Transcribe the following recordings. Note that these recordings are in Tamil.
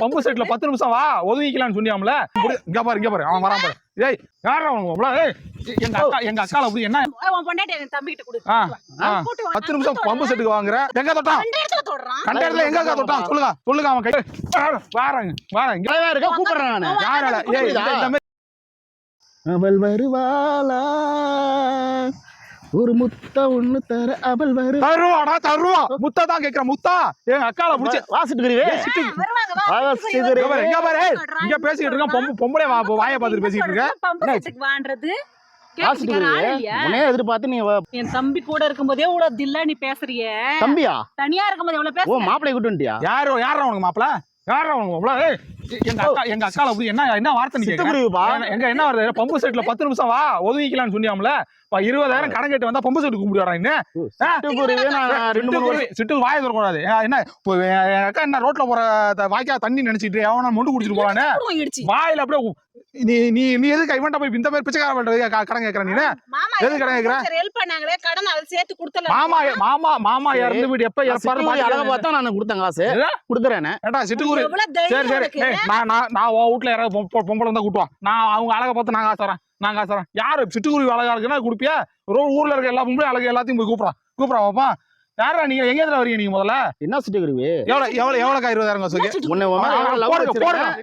பம்பு செட்ல பத்து நிமிஷம் வா ஒதுங்கிக்கலாம்னு சொன்னியாம்ல? இங்க பாரு இங்க பாரு. அவன் வரான் பாரு. ஏய் யாரா அவன் ஏய் எங்க அக்கா எங்க அக்கால அப்படி என்ன. பத்து நிமிஷம் பம்பு செட்டுக்கு வாங்குற. எங்க தொட்டான்? கண்ட இடத்துல எங்க அக்கா தொட்டான்? சொல்லுங்க சொல்லுங்க அவன் கை வாரங்க வாரங்க இருக்க கூப்பிடுறேன் நானு யாரால? ஏய் அவள் வருவாளா? ஒரு முத்த ஒண்ணு தர அவள் வரு. தருவாடா தருவா. முத்தா தான் கேக்குற முத்தா. எங்க அக்கால புடிச்சு. வாசிட்டு இருக்கிறீவே ஏய், சிட்டு. வருவாங்க வா. வாசிட்டு இங்க. பாரு பேசிக்கிட்டு இருக்கான் பொம்பு பொம்பளை வா வாயை பார்த்துட்டு பேசிக்கிட்டு இருக்க. வான்றது எதிர்பார்த்து நீ என் தம்பி கூட இருக்கும்போதே இவ்வளவு தில்லா நீ பேசுறியே. தம்பியா? தனியா இருக்கும்போது எவ்வளவு ஓ பேசுற மாப்பிளை கூட்டு வந்துட்டியா? யாரோ யாரா உனக்கு மாப்பிள யாரா உனக்கு மாப்பிள ஏய் எங்க அக்கா எங்க அக்கால அப்படி என்ன என்ன வார்த்தை சிட்டுக்குருவிப்பா எங்க என்ன வருது? பம்பு செட்ல பத்து நிமிஷம் வா ஒதுங்கிக்கலாம்னு சொன்னியாம்ல? இருபதாயிரம் கடன் கட்டு வந்தா பம்பு செட்டு கும்பிடுறா இன்னும் சிட்டு வாய தரக்கூடாது என்ன அக்கா என்ன ரோட்ல போற வாய்க்கா தண்ணி நினைச்சிட்டு அவன மொண்டு குடிச்சிட்டு போறானே வாயில அப்படியே நீ நீ நீ எதுக்கு இவன்ட்ட போய் இந்த மாதிரி பிச்சைக்கார பண்றது கடன் கேக்குற நீ மாமா எது கடன் கேக்குற? ஹெல்ப் பண்ணாங்களே கடன் அதை சேர்த்து கொடுத்தல. மாமா மாமா மாமா இறந்து வீடு எப்ப இறப்பாரு சிட்டுக்குருவி அழகா பாத்து பார்த்தா நான் கொடுத்தேன் காசு? கொடுக்குறேனே. ஏண்டா சிட்டுக்குரு சரி சரி. நான் நான் நான் உன் வீட்ல யாராவது பொம்பளை வந்தா கூட்டுவான். நான் அவங்க அழகை பார்த்து நான் காசு தரேன் நான் காசு தரேன். யாரு? சிட்டுக்குருவி அழகா இருக்குன்னா கொடுப்பியா? ஒரு ஊர்ல இருக்க எல்லா பொம்பளையும் அழகு எல்லாத்தையும் போய் கூப்பிடுறான். கூப்பிடுறான் பாப்பா. யாரா நீங்க? எங்க எதுல வரீங்க நீங்க முதல்ல? என்ன சிட்டுக்குருவி எவ்வளவு எவ்வளவு எவ்வளவு இருபதாயிரம் காசு என்ன சுட்டு- உன்னை எவ்வளவு போடுங்க.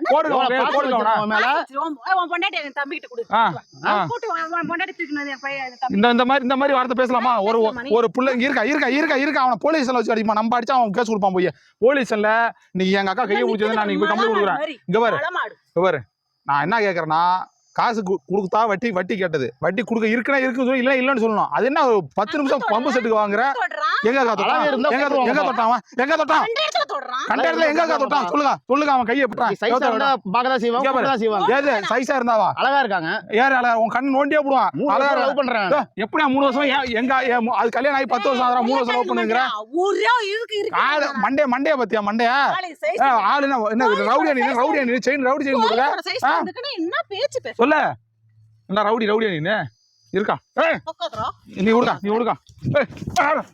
போடுங்க போடுங்க எவ்வளவு மேல? உன் பொண்டாட்டி என் தம்பிகிட்ட கொடு. ஆ, ஆ. கூட்டு வா, உன் பொண்டாட்டி தூக்கிட்டு வந்து என் பையன் என் தம்பி. இந்த இந்த மாதிரி இந்த மாதிரி வார்த்தை பேசலாமா? ஒரு? ஒரு புள்ள இருக்கா இருக்கா இருக்கா இருக்கா அவன போலீஸ்ல வச்சு அடிப்பா நம்ம அடிச்சா அவன் கேஸ் கொடுப்பான் போய். போலீஸ்ல நீங்க எங்க அக்கா கையை பிடிச்சது நான் நீங்க போய் கம்ப்ளைண்ட் கொடுக்குறேன். இங்க பாரு. இங்க பாரு. நான் என்ன கேக்குறேன்னா காசு கொடுத்தா வட்டி வட்டி கேட்டது வட்டி கொடுக்க இருக்குன்னா இருக்குன்னு சொல்லி இல்ல இல்லன்னு சொல்லணும் அது என்ன ஒரு பத்து நிமிஷம் பம்பு செட்டுக்கு வாங்குற. எங்க தொட்டான் எங்க. தொட்டான் அவன்? எங்க தொட்டான் தொடுறான். கண்ட இடத்துல எங்க தொட்டான்? சொல்லுங்க சொல்லுங்க அவன் கையை ஆ விட்டான் இருந்தா இங்க பாரு. கூப்பிடதான் செய்வாங்க. ஏது சைஸா இருந்தாவா அழகா இருக்காங்க. ஏறு அழகா உன் கண் நோண்டியே போடுவான் அழகா love பண்றேன். எப்படியா மூணு வருஷம்? எங்க அது கல்யாணம் ஆகி பத்து வருஷம் ஆகுறா மூணு வருஷம் லவ் பண்ணுங்கிற. ஒரே இதுக்கு இருக்கு. ஆளு மண்டே மண்டே பத்தியா மண்டைய? ஆளு என்ன என்ன ரவுடியா நீ ரவுடியா நீ செயின் ரவுடி செயின். வந்துக்குன்னு என்ன பேச்சு பேச? சொல்ல. என்ன ரவுடி ரவுடியா நீ இருக்கா. ஏய். நீ விடுக்கா நீ விடுக்கா ஏய்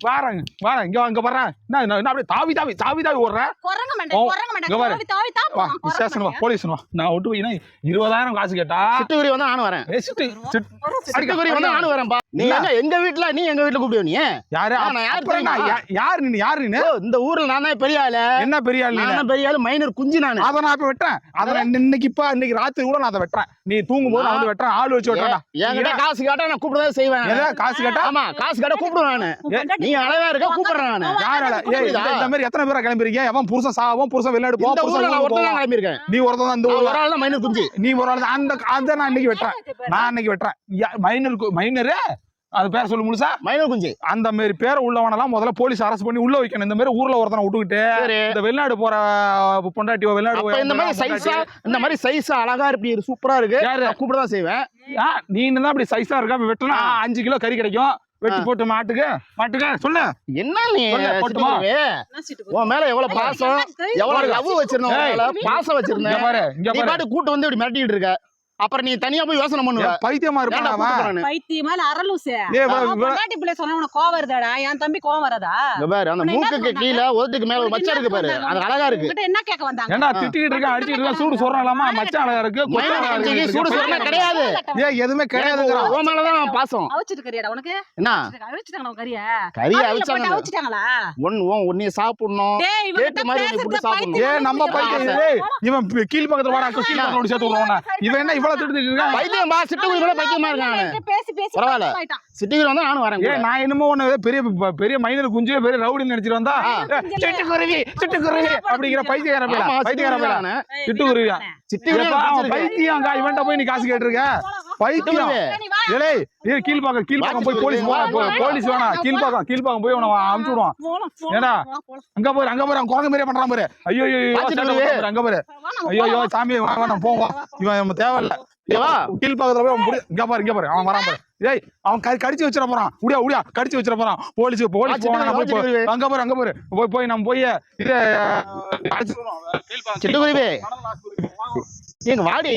வாரங்க வாரங்க இங்க வா, இங்க வர்றேன் என்ன என்ன அப்படியே தாவி தாவி தாவி தாவி ஓடுற? குரங்கு மண்டை, ஓ, குரங்கு மண்டை, இங்க பாரு. தாவி தாவி தாவி வா ஸ்டேஷன். போலீஸ் வா நான் விட்டு போய் இருபதாயிரம் காசு கேட்டா? சிட்டுக்குருவி வந்தா நானும் வரேன். சிட்டு சிட்டு. சிட்டுக்குருவி வந்தா நானும் வரேன்பா. நீ? என்ன? எங்க வீட்ல நீ எங்க வீட்ல கூப்பிடுவ நீ? யாரு? நான் யாரு தெரியுமா? யாரு நீ யாரு நீ? இந்த ஊர்ல நான் தான் பெரிய ஆளு. என்ன பெரிய ஆள் நான் பெரிய ஆளு மைனர் குஞ்சு நானு. அத நான் இப்ப வெட்டுறேன். அத நான் இன்னைக்கு இப்ப இன்னைக்கு ராத்திரி கூட நான் அதை வெட்டுறேன். நீ தூங்கும் போது நான் வந்து வெட்டுறேன். ஆள் வச்சு வெட்டுறேன்டா. என்கிட்ட காசு கேட்டா நான் கூப்பிடதான் செய்வேன். காசு கேட்டா? ஆமா காசு கேட்டா கூப்பிடுவேன் நீ அழகா இருக்க கூப்பிடுறேன் நானு. யாரால? ஏய் இந்த இந்த மாதிரி எத்தனை பேரா கிளம்பிருக்கீங்க எவன் புருஷன் சாவும் புருஷன் வெளிநாடு போ இந்த ஊர்ல புருஷன் நான் ஊருக்கு ஒருத்தன் தான் போவான். கிளம்பியிருக்கேன். நீ ஒருத்தன் தான் இந்த ஊர்ல. ஒரு ஆள் தான் மைனர் குஞ்சு. நீ ஒரு ஆள் தான். அந்த அத நான் இன்னைக்கு வெட்டுறேன். நான் இன்னைக்கு வெட்டுறேன். யா- மைனர் கு- மைனரு? அது பேர் சொல்லு முழுசா? மைனர் குஞ்சு. அந்த மாதிரி பேரை உள்ளவனெல்லாம் முதல்ல போலீஸ் அரெஸ்ட் பண்ணி உள்ள வைக்கணும். இந்த மாதிரி ஊர்ல ஒருத்தனை விட்டுக்கிட்டு சரி. இந்த வெளிநாடு போற பொண்டாட்டியோ வெளிநாடு அப்ப இந்த மாதிரி சைஸா இந்த மாதிரி சைஸா அழகா இப்படி சூப்பரா இருக்கு. யாரு? நான் செய்வேன். ஆ, நீ தான் அப்படி சைஸா இருக்கா அப்படி வெட்டினா ஆ. அஞ்சு கிலோ கறி கிடைக்கும். வெட்டி போட்டு மாட்டுக்கு. மாட்டுக்கு சொல்லு. என்ன நீ? போட்டுமா? உன் மேல எவ்வளவு பாசம்? எவ்வளவு லவ் மேல? பாசம் வச்சிருந்தேன். பாரு இங்க பாட்டு கூட்டு வந்து இப்படி மிரட்டிட்டு இருக்க. அப்புறம் நீ தனியா போய் யோசனை பண்ணுவ பைத்தியமா இருப்பான்? பைத்தியமா அரலூசு பொண்டாட்டி பிள்ளை சொன்னா உனக்கு கோவம் வருதாடா? என் தம்பி கோவம் வராதா? இங்க பாரு அந்த என்ன மூக்குக்கு? கீழே ஒதுக்கு மேல ஒரு மச்சம் இருக்கு பாரு. அது அழகா இருக்கு. என்ன கேட்க வந்தாங்க? ஏன்டா திட்டிக்கிட்டு இருக்கான் அடிச்சிட்டு இருக்கான் சூடு சொல்றாலாமா மச்சான் அழகா இருக்கு கொச்சை அழகா இருக்கு. சூடு சொரணை கிடையாது. ஏன் எதுவுமே கிடையாதுங்கிறான் உன் மேலதான் பாசம். அவிச்சிட்டு கறியாடா உனக்கு? என்ன? அவிச்சிட்டாங்க உன் கறிய? அவிச்சாங்க. அவிச்சிட்டாங்களா? ஒன் உன் நீ சாப்பிடணும். டேய் இவன் கேட்டு மாதிரி புட்டு சாப்பிடணும். ஏன் நம்ம பைத்தியம் இவன் கீழ் பக்கத்துல வாடா கீழ் பக்கத்துல ஒண்ணு சேர்த்து விடுவானா இவன் என்ன இவ்வளவு திட்டு இருக்கான் பைத்தியம் சிட்டுக்குருவி கூட பைத்தியமா இருக்கான் பேசி பேசி பரவாயில்ல. பைத்தியமாயிட்டான். சிட்டுக்குருவி வந்தா நானும் வரேன் நான் என்னமோ ஒண்ணு பெரிய பெரிய மைனர் குஞ்சு பெரிய ரவுடி நினைச்சிட்டு வந்தா. சிட்டுக்குருவி சிட்டுக்குருவி அப்படிங்கிற பைத்தியக்கார பேரா பைத்தியக்கார பேரா சிட்டுக்குருவியா? சிட்டுக்குருவி. பைத்தியம்க்கா இவன்ட்ட போய் நீ காசு கேட்டிருக்க பைத்தியம். நீ. ஏலே இது கீழ்பாக்கம் கீழ்பாக்கம் போய் போலீஸ் போலீஸ் வேணாம். கீழ்பாக்கம் கீழ்பாக்கம் போய் அவனை அமுச்சு விடுவான் ஏடா? அங்க போய் அங்க போய் அவன் குரங்கு மாதிரியே பண்றான் பாரு. ஐயோ ஐயோ ஐயோ, அங்க. சாமி வா வேணாம் போவோம் இவன் நம்ம தேவையில்ல. இங்க வா. கீழ்பாக்கத்துல போய் அவன் இங்க பாரு இங்க பாரு. அவன் வரான் பாரு. ஏய் அவன் கடி- கடிச்சு வச்சிட போறான். உடியா உடியா கடிச்சு வச்சிட போறான். போலீஸ் போலீஸ் போனா போய் அங்க பாரு அங்க போய் போய் நம்ம போய் சிட்டுக்குருவி எங்க வாடி.